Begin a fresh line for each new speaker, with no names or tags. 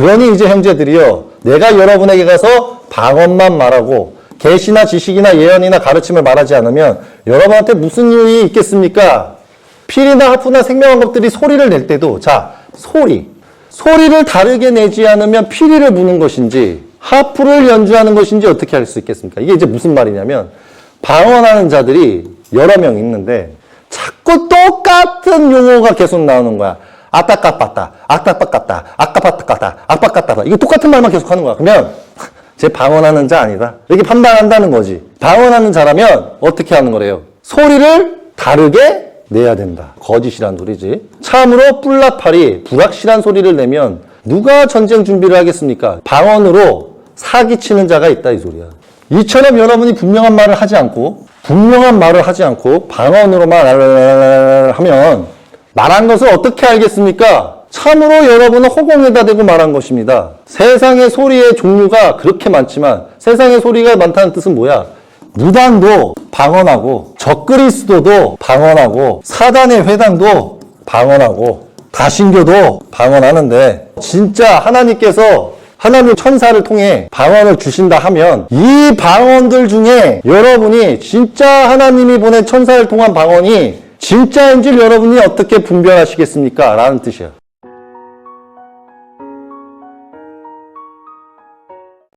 그러니 이제 형제들이요. 내가 여러분에게 가서 방언만 말하고 계시나 지식이나 예언이나 가르침을 말하지 않으면 여러분한테 무슨 유익이 있겠습니까? 필이나 하프나 생명한 것들이 소리를 낼 때도 자 소리 소리를 다르게 내지 않으면 피리를 부는 것인지 하프를 연주하는 것인지 어떻게 할수 있겠습니까? 이게 이제 무슨 말이냐면 방언하는 자들이 여러 명 있는데 자꾸 똑같은 용어가 계속 나오는 거야. 아따까빠따, 아따빠까따, 아까빠따까따, 아빠까따. 이거 똑같은 말만 계속 하는 거야. 그러면 제 방언하는 자 아니다. 이렇게 판단한다는 거지. 방언하는 자라면 어떻게 하는 거래요? 소리를 다르게 내야 된다. 거짓이란 소리지. 참으로 뿔나팔이 불확실한 소리를 내면 누가 전쟁 준비를 하겠습니까? 방언으로 사기치는 자가 있다 이 소리야. 이처럼 여러분이 분명한 말을 하지 않고 분명한 말을 하지 않고 방언으로만 하면 말한 것을 어떻게 알겠습니까? 참으로 여러분은 허공에다 대고 말한 것입니다. 세상의 소리의 종류가 그렇게 많지만 세상의 소리가 많다는 뜻은 뭐야? 무당도 방언하고 적그리스도도 방언하고 사단의 회당도 방언하고 다신교도 방언하는데 진짜 하나님께서 하나님 천사를 통해 방언을 주신다 하면 이 방언들 중에 여러분이 진짜 하나님이 보낸 천사를 통한 방언이 진짜인 줄 여러분이 어떻게 분별하시겠습니까? 라는 뜻이야.